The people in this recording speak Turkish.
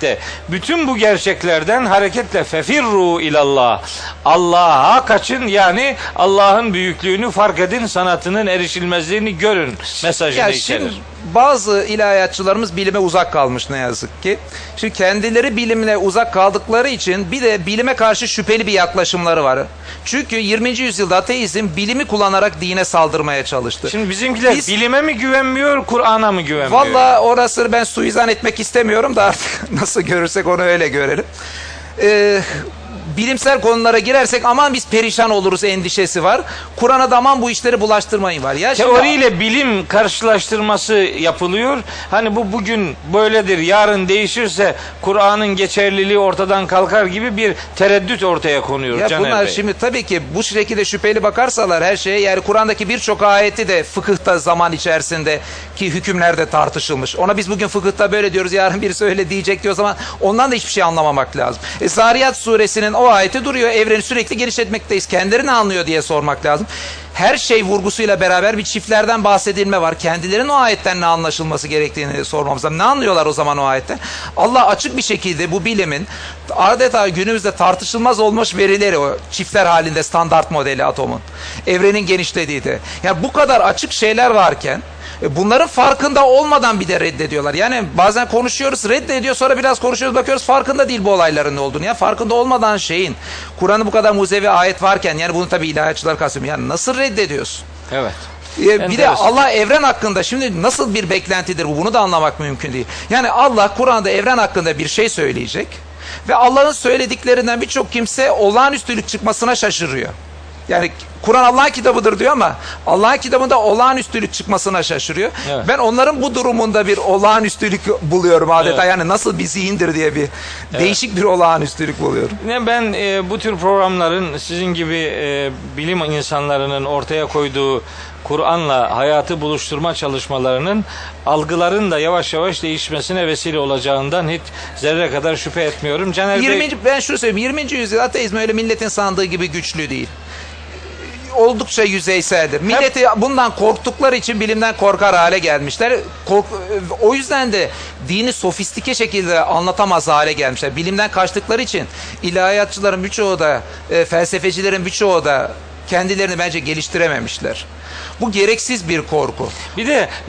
de bütün bu gerçeklerden hareketle fefirru ilallah. Allah'a kaçın yani Allah'ın büyüklüğünü fark edin, sanatının erişilmezliğini görün mesajını Ya içerir. şimdi bazı ilahiyatçılarımız bilime uzak kalmış ne yazık ki. Şimdi kendileri bilimle uzak kaldıkları için bir de bilime karşı şüpheli bir yaklaşımları var. Çünkü 20. yüzyılda ateizm bilimi kullanarak dine saldırmaya çalıştı. Şimdi bizimkiler Biz- bilime mi güvenmiyor, Kur'an'a mı güvenmiyor? Valla orasını ben suizan etmek istemiyorum da artık nasıl görürsek onu öyle görelim. Ee, bilimsel konulara girersek aman biz perişan oluruz endişesi var. Kur'an'a da aman bu işleri bulaştırmayın var. Ya şimdi- Teoriyle bilim karşılaştırması yapılıyor. Hani bu bugün böyledir, yarın değişirse Kur'an'ın geçerliliği ortadan kalkar gibi bir tereddüt ortaya konuyor Ya Caner bunlar Bey. şimdi tabii ki bu şekilde şüpheli bakarsalar her şeye yani Kur'an'daki birçok ayeti de fıkıhta zaman içerisinde ki hükümlerde tartışılmış. Ona biz bugün fıkıhta böyle diyoruz yarın birisi öyle diyecek diyor zaman ondan da hiçbir şey anlamamak lazım. E, Zariyat suresinin o ayeti duruyor evreni sürekli genişletmekteyiz. Kendileri ne anlıyor diye sormak lazım. Her şey vurgusuyla beraber bir çiftlerden bahsedilme var. Kendilerinin o ayetten ne anlaşılması gerektiğini sormamız lazım. Ne anlıyorlar o zaman o ayetten? Allah açık bir şekilde bu bilimin adeta günümüzde tartışılmaz olmuş verileri o çiftler halinde standart modeli atomun. Evrenin genişlediği de. Yani bu kadar açık şeyler varken bunların farkında olmadan bir de reddediyorlar. Yani bazen konuşuyoruz reddediyor sonra biraz konuşuyoruz bakıyoruz farkında değil bu olayların ne olduğunu. Ya farkında olmadan şeyin Kur'an'ı bu kadar muzevi ayet varken yani bunu tabii ilahiyatçılar kastediyor. Yani nasıl reddediyorsun? Evet. Ee, bir de. Allah evren hakkında şimdi nasıl bir beklentidir bu bunu da anlamak mümkün değil. Yani Allah Kur'an'da evren hakkında bir şey söyleyecek ve Allah'ın söylediklerinden birçok kimse olağanüstülük çıkmasına şaşırıyor. Yani Kur'an Allah'ın kitabıdır diyor ama Allah'ın kitabında olağanüstülük çıkmasına şaşırıyor. Evet. Ben onların bu durumunda bir olağanüstülük buluyorum adeta. Evet. Yani nasıl bir zihindir diye bir değişik bir olağanüstülük buluyorum. Ne ben e, bu tür programların sizin gibi e, bilim insanlarının ortaya koyduğu Kur'an'la hayatı buluşturma çalışmalarının algıların da yavaş yavaş değişmesine vesile olacağından hiç zerre kadar şüphe etmiyorum. Caner Bey 20. ben şunu söyleyeyim 20. yüzyıl ateizm öyle milletin sandığı gibi güçlü değil. Oldukça yüzeyseldir. Milleti bundan korktukları için bilimden korkar hale gelmişler. Kork, o yüzden de dini sofistike şekilde anlatamaz hale gelmişler. Bilimden kaçtıkları için ilahiyatçıların birçoğu da e, felsefecilerin birçoğu da kendilerini bence geliştirememişler. Bu gereksiz bir korku. bir de